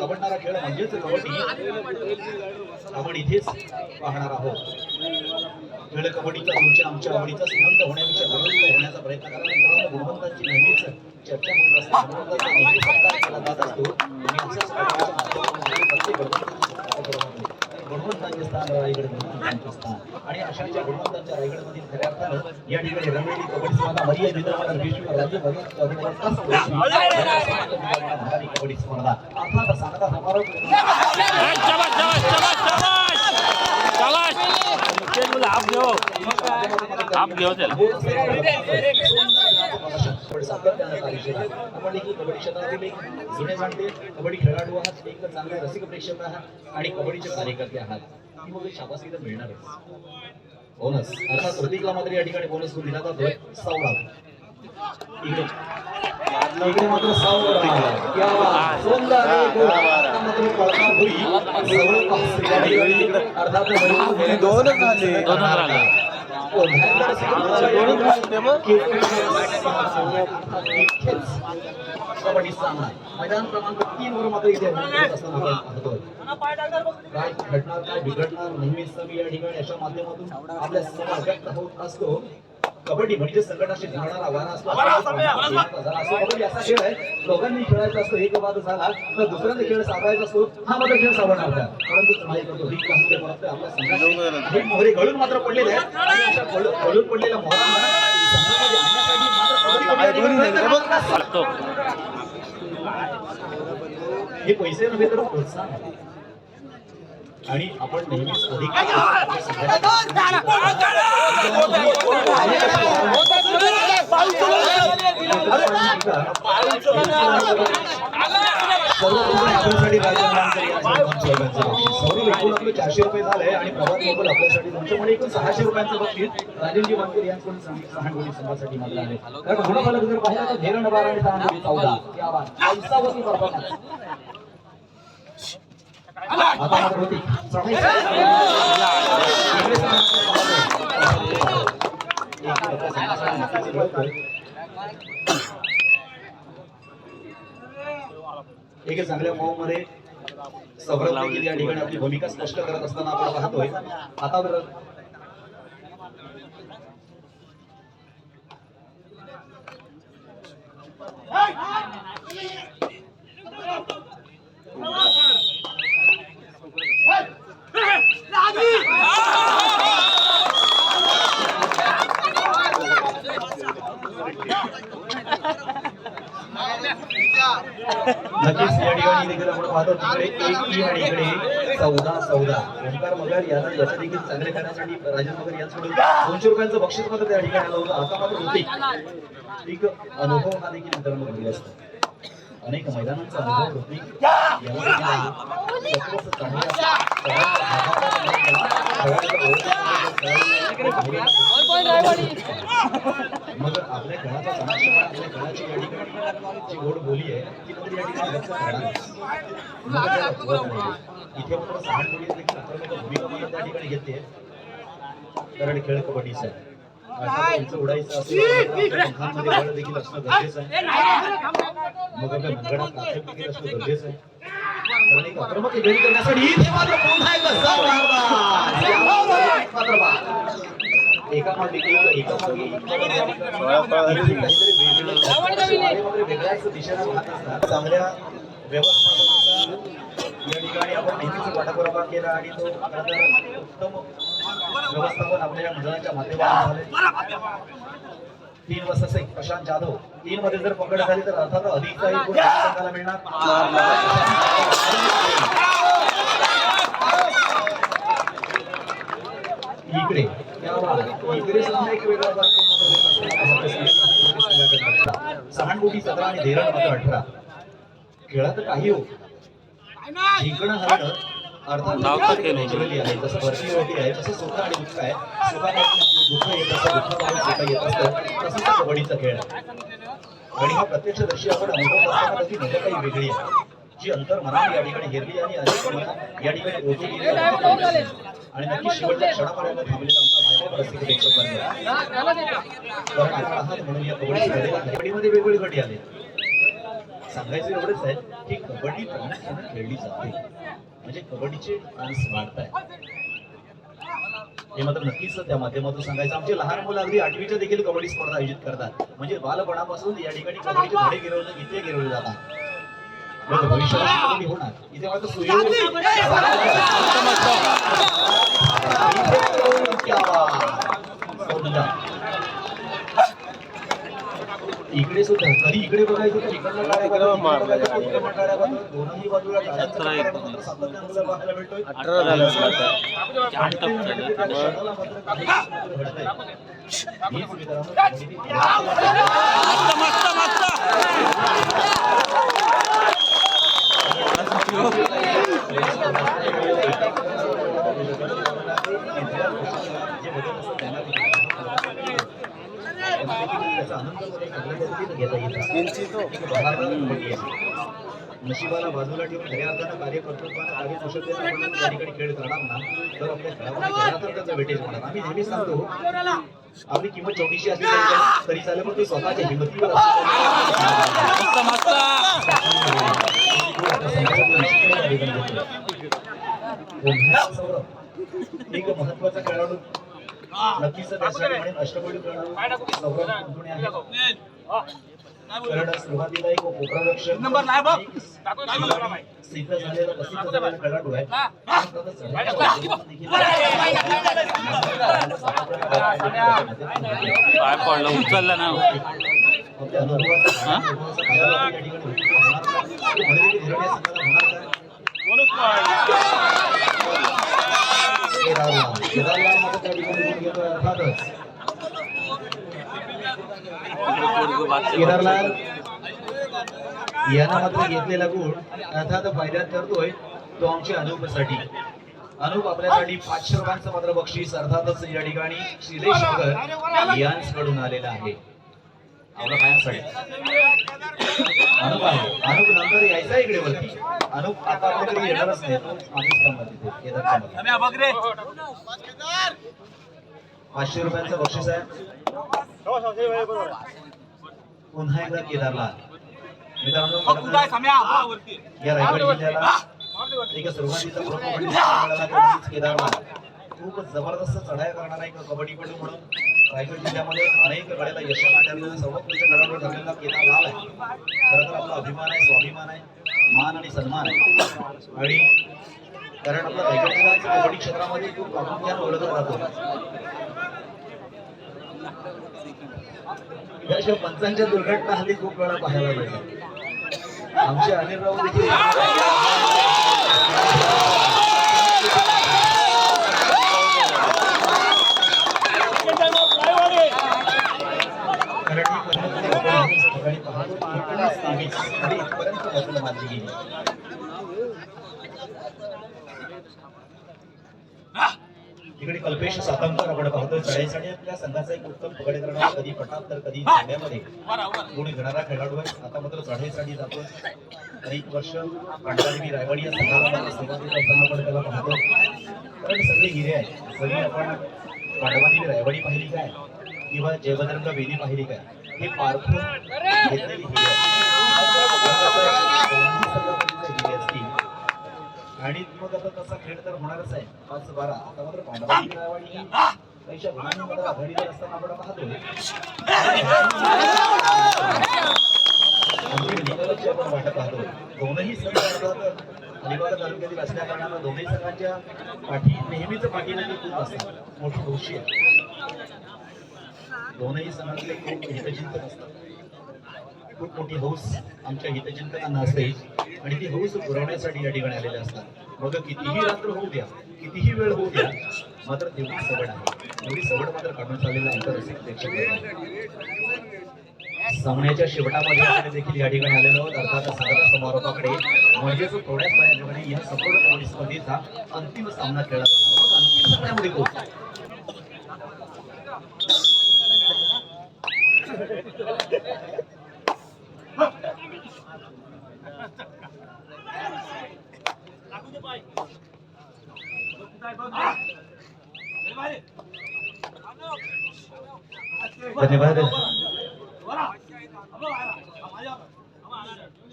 आवडणारा खेळ म्हणजेच कबड्डी आपण इथेच पाहणार आहोत. खेळ कबड्डीचा तुमच्या आमच्या आवडीचा श्रीमंत होण्यापेक्षा गुणवंत होण्याचा प्रयत्न करा मित्रांनो गुणवंतांची नेहमीच चर्चा होत असते गुणवंतांचा नेहमी सत्कार केला जात असतो तुम्ही अशाच प्रकारच्या माध्यमातून प्रत्येक गुणवंतांची सत्कार करत आहात. गुणवंतांचे स्थान रायगड गुणवंतांचे स्थान आणि अशाच्या गुणवंतांच्या रायगडमधील खऱ्या अर्थानं या ठिकाणी रंगलेली कबड्डी स्पर्धा मर्यादित विदर्भाला विश्व राज्यभरात स्पर्धेला भरारी कबड्डी स्पर्धा अर्थात सांगता समारोप आप घेऊ आप घेऊ त्याला आपण देखील कबड्डी क्षेत्रातील एक जुने जाणते कबड्डी खेळाडू आहात एक चांगले रसिक प्रेक्षक आहात आणि कबड्डीचे कार्यकर्ते आहात. ही मग शाबासकी तर मिळणारच. बोनस. अर्थात प्रतीकला मात्र या ठिकाणी बोनस दिला जातोय इकडे. इकडे मात्र दोनच झाले. राहिले. कबड्डी सामना मैदान क्रमांक तीन वर मात्र इथे काय घडणार काय बिघडणार नेहमीच या ठिकाणी अशा माध्यमातून आपल्यासमोर व्यक्त होत असतो कबड्डी म्हणजे संकटाशी झळणारा वारा असतो. असो कबड्डी असा खेळ आहे. दोघांनी खेळायचा असतो. एक बाद झाला. तर दुसऱ्यांदा खेळ सावरायचा असतो. हा मात्र खेळ सावरणार का परंतु माहीत करतो ही परत आपल्या संघात हे मोहरे गळून मात्र पडलेले आहेत. गळून पडलेल्या मोहरांना संघामध्ये आणण्यासाठी मात्र हे पैसे नव्हे तर प्रोत्साहन. आणि आपण नेहमीच अधिक चारशे रुपये झालंय आणि प्रभात मोबाईल आपल्यासाठी तुमच्यामुळे एकूण सहाशे रुपयांचं बक्षीस राजेंद्र वानकर संघासाठी मागलं आहे कारण गुणफलक जर पाहिलं तर धीरण बारा आणि चौदा या बात पंचावन्न परफॉर्मन्स आता मात्र होती चढाई एक चांगल्या मऊ मध्ये सौरभ देखील या ठिकाणी आपली भूमिका स्पष्ट करत असताना आपण पाहतोय. आता बरं. नक्कीच या ठिकाणी देखील आपण पाहतो तिकडे एक तीन आणि इकडे चौदा चौदा. ओंकार मगर यांना यश देखील चांगले करण्यासाठी राजेश मगर यांच्याकडून दोनशे रुपयांचं बक्षीस मात्र त्या ठिकाणी आलं होतं. आता मात्र होते. एक अनुभव हा देखील मित्रांनो घडलेला असतो. अनेक मैदानांचा अनुभव होती मग आपल्या समावेश आपल्या घराची या ठिकाणी जी गोड बोली आहे ती मात्र या ठिकाणी लक्षात राहणार मग त्याला फुगत नाही. इथे मात्र भूमिका त्या ठिकाणी घेते. कारण खेळ कबड्डीचा देखील असणं गरजेचं आहे मग आपल्या मनगडात देखील असणं गरजेचं आहे कारण एक आक्रमक करण्यासाठी इथे मात्र पुन्हा एकदा मात्र बाद. काहीतरी वेगळ्याच असतात. चांगल्या व्यवस्थापनाचा या ठिकाणी आपण नेहमीच पाठपुरावा केला आणि तो उत्तम व्यवस्थापन आपल्या या मंडळाच्या माध्यमातून तीन वर्षाचे प्रशांत जाधव तीन मध्ये जर पकड झाली तर अर्थात अधिक काही गुण संघाला मिळणार. इकडे. इकडे सुद्धा एक वेगळा सहानुभूती सतरा आणि धीरण मात्र अठरा. खेळात काही हो. जिंकणं हरणं जसं वरची होती आणि हा खेळ हा प्रत्यक्षदर्शी आपण अनुभव असताना त्याची मजा काही वेगळी आहे जी अंतर मनाने या ठिकाणी घेरली आणि अनेक या ठिकाणी. आणि नक्की शेवटच्या क्षणापर्यंत थांबलेला कबड्डीमध्ये वेगवेगळे गट आले सांगायचं एवढंच आहे की कबड्डी प्रामुख्याने खेळली जाते. म्हणजे कबड्डीचे फॅन्स वाढत आहे हे मात्र नक्कीच त्या माध्यमातून सांगायचं आमचे लहान मुलं अगदी आठवीच्या देखील कबड्डी स्पर्धा आयोजित करतात म्हणजे बालपणापासून या ठिकाणी कबड्डीचे धडे गिरवणं इथे गिरवले जातात भविष्यात होणार इथे मात्र सुयोग. इकडे सुद्धा कधी इकडे बघायचं तर इकडनं गाड्या बघा, इकडनं बघायचं तर इकडनं गाड्या बघा. दोन्ही बाजूला गाड्यांचा प्रकार मात्र सातत्यानं आपल्याला पाहायला मिळतोय. अठरा झालं असं वाटतं. आणि ते म्हणजे त्या क्षणाला मात्र काही घडतंय. हीच मित्रांनो नशिबाला बाजूला ठेवून खऱ्या अर्थानं कार्य कर्तृत्वानं कार्य कुशलतेनं आपण या ठिकाणी खेळ करणार ना तर आपल्या खेळामध्ये खऱ्या त्याचं वेटेज होणार आम्ही नेहमीच सांगतो आपली किंमत छोटीशी असली तरी तरी चालेल पण ती स्वतःच्या हिमतीवर असते. मस्त मस्त. एक महत्त्वाचा खेळाडू नक्कीच सिद्ध झालेला प्रसिद्ध खेळाडू आहे. पाय पडलं उचललं ना अनुभवाचा फायदा आपण या ठिकाणी होणार का? म्हणजे ते धीरणे संघाला होणार का? केदारला. केदारला मात्र त्या ठिकाणी गुण घेतोय अर्थातच. केदारलाल यानं मात्र घेतलेला गुण अर्थात फायद्यात ठरतोय तो आमच्या अनुपसाठी. अनुप आपल्यासाठी पाचशे रुपयांचं मात्र बक्षीस अर्थातच या ठिकाणी श्रीलेश नगर यांकडून आलेलं आहे. आपलं कायमसाठी. अनुप आहे. अनुप नंतर यायचा इकडे वरती. अनुप आता आपल्याकडे येणारच नाही. तो केदारमध्ये. पाचशे रुपयांचं बक्षीस आहे. पुन्हा एकदा केदारला. मित्रांनो खरं तर या रायगड जिल्ह्याला. एक सुरुवातीचा प्रमुख कबड्डी मिळाला तो म्हणजेच केदारला. खूप जबरदस्त चढाया करणारा एक कबड्डीपटू म्हणून रायगड जिल्ह्यामध्ये अनेक गड्याला यश ठरलेला सर्वोत्कृष्ट गडावर ठरलेला केदार लाल आहे. खरं तर आपला अभिमान आहे स्वाभिमान आहे मान आणि सन्मान आहे. आणि कारण आपला रायगड जिल्हा कबड्डी क्षेत्रामध्ये खूप प्रामुख्याने ओळखला जातो. याशिवाय पंचांच्या दुर्घटना हल्ली खूप वेळा पाहायला मिळतात आमचे अनिल राऊत देखील Ah! पाहतो आणि इकडे कल्पेश सातंकर आपण पाहतोय चढाईसाठी आपल्या संघाचा एक उत्तम पकड करणारा कधी पटात तर कधी जाण्यामध्ये गुण घेणारा खेळाडू आहे. आता मात्र चढाईसाठी जातो अनेक वर्ष कंटाळी रायवाडी या संघाला सुरुवातीला असताना आपण त्याला पाहतो. कारण सगळे हिरे आहेत. जरी आपण पांडवानी रायवाडी पाहिली काय किंवा जयभद्रंग वेदी पाहिली काय हे पारखून घेतलेली हिरे आणि मग आता तसा खेळ तर होणारच आहे. पाच बारा. आता मात्र आघाडीवर असताना आपण निकालाची आपण पाहतो दोनही संघ अर्थात अलिबाग तालुक्यातील असल्या कारणानं दोन्ही संघांच्या पाठी नेहमीच पाठीमागे खूप असतात. मोठी गोष्टी आहे. दोनही संघातले खूप हितचिंतक असतात. खूप मोठी हौस आमच्या हितचिंतकांना असते आणि ती हौस पुरवण्यासाठी या ठिकाणी आलेले असतात. मग कितीही रात्र होऊ द्या कितीही वेळ होऊ द्या मात्र तेवढी सवड आहे. तेवढी सवड मात्र काढून चाललेला अंतर असेल सामन्याच्या शेवटामध्ये देखील या ठिकाणी आलेलो आहोत. अर्थात सगळ्या समारोपाकडे म्हणजेच थोड्याच वेळामध्ये या संपूर्ण कबड्डी स्पर्धेचा अंतिम सामना खेळला जाणार अंतिम सामन्यामध्ये पोहोचला धन्यवाद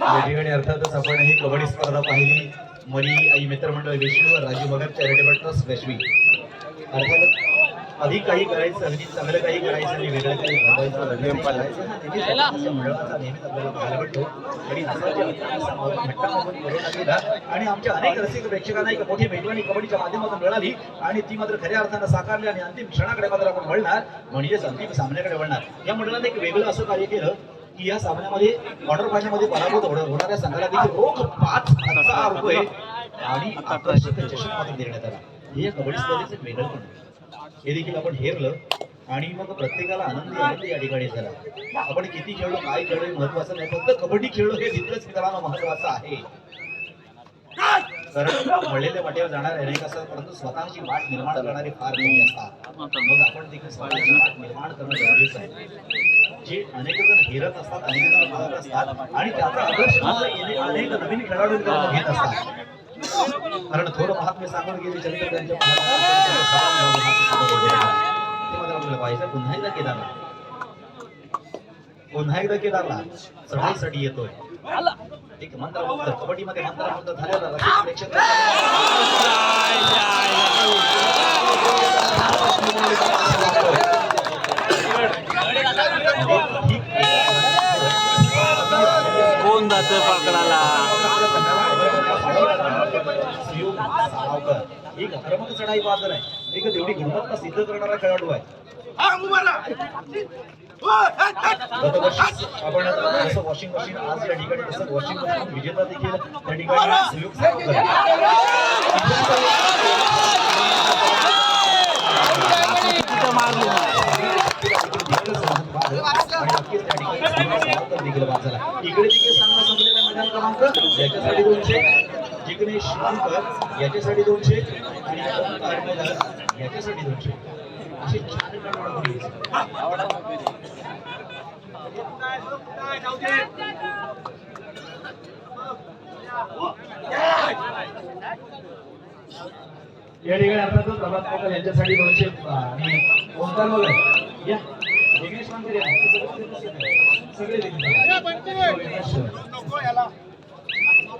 या ठिकाणी अर्थातच आपण ही कबड्डी स्पर्धा पाहिली. मरी आई मित्रमंडळ वेशवी व राजू भगत चॅरिटेबल ट्रस्ट वेशवी अर्थातच अधिक काही करायचं अगदी चांगलं काही करायचं आणि वेगळं काही घडवायचं नेहमीच आपल्याला पाहायला भेटतो. आणि आमच्या अनेक रसिक प्रेक्षकांना एक मोठी मेजवानी कबड्डीच्या माध्यमातून मिळाली. आणि ती मात्र खऱ्या अर्थानं साकारली आणि अंतिम क्षणाकडे मात्र आपण वळणार. म्हणजेच अंतिम सामन्याकडे वळणार. या मंडळाने एक वेगळं असं कार्य केलं की या सामन्यामध्ये क्वार्टर फायनलमध्ये पराभूत होणाऱ्या संघाला देखील रोख पाच हजार रुपये आणि आकर्षक चषक मात्र देण्यात आला. हे या कबड्डी स्पर्धेचं वेगळं पण हे देखील आपण हेरलं आणि मग प्रत्येकाला आनंद आनंद या ठिकाणी झाला. आपण किती खेळलो काय खेळलो हे महत्वाचं नाही फक्त कबड्डी खेळलो हे तितकंच मित्रांनो महत्वाचं आहे. कारण मळलेल्या वाटेवर जाणार अनेक असतात परंतु स्वतःची वाट निर्माण करणारे फार कमी असतात. मग आपण देखील स्वतःची वाट निर्माण करणं गरजेचं आहे. जे अनेक जण हेरत असतात अनेक जण पाहत असतात आणि त्याचा आदर्श येणे अनेक नवीन खेळाडूंकडून घेत असतात. कारण थोडं महात्म्य सांगून गेले चरित्र त्यांच्या पुन्हा एकदा केदारला पुन्हा एकदा केदारला चढाईसाठी येतोय एक मंत्र कबड्डीमध्ये मंत्र झालेला प्रेक्षक कोण जात पकडाला एक आक्रमक चढाई बाजार आहे एक तेवढी गुणवत्ता सिद्ध करणारा खेळाडू आहे. आपण जसं वॉशिंग मशीन आज या ठिकाणी तसं वॉशिंग मशीन विजेता देखील त्या ठिकाणी सावकर. इकडे तिकडे सामना संपलेला मैदान क्रमांक. याच्यासाठी दोनशे जिग्नेश शिवकर याच्यासाठी दोनशे आणि मगर याच्यासाठी दोनशे असे चार क्रमांक या ठिकाणी अर्थातच प्रभात मोकल यांच्यासाठी दोनशे आणि ओंकार मगर या. या. सगळे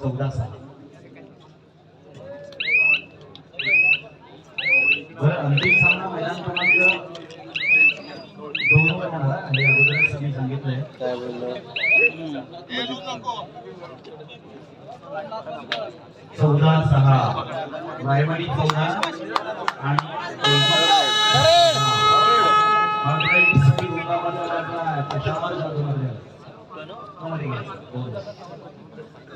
चौदा साली अंतिम सामना मैदान क्रमांक दोन वर होणार आणि अगोदरच मी सांगितलंय. काय बोललो चौदा सहा. रायवाडी चौदा. आणि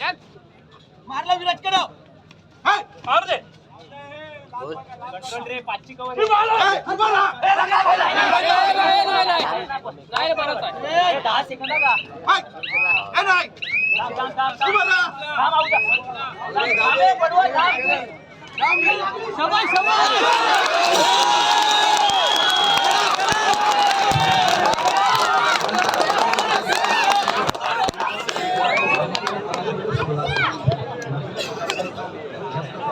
हे मारणार शंभर टक्के try. म्हणजे कबड्डी शंभर जे काही आहे. जे काही आहे.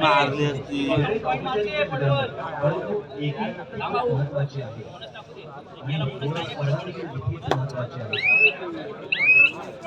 मारली असती परंतु एकी महत्वाची आहे आणि महत्वाची आहे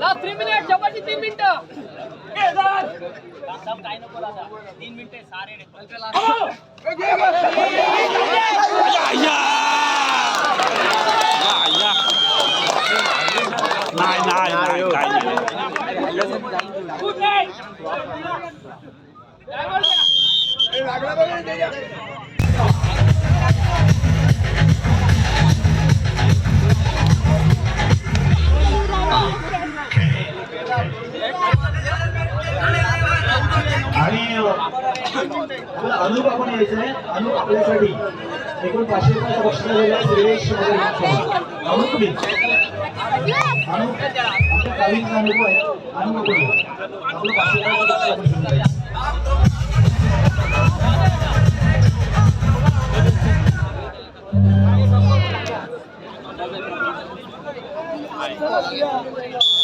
लास्ट थ्री मिनिट शेवटची तीन मिनिटं नाही. अनुप आपण यायचंय अनुप आपल्यासाठी एकूण पाचशे रुपयाचं बक्षीस दिलेलं आहे सुरेश वगैरे यांच्यासोबत. अनुप कुठे अनुप आपल्या गावीचा अनुप आहे अनुप कुठे आपलं पाचशे रुपयाचं बक्षीस दिलेलं आहे. Yeah.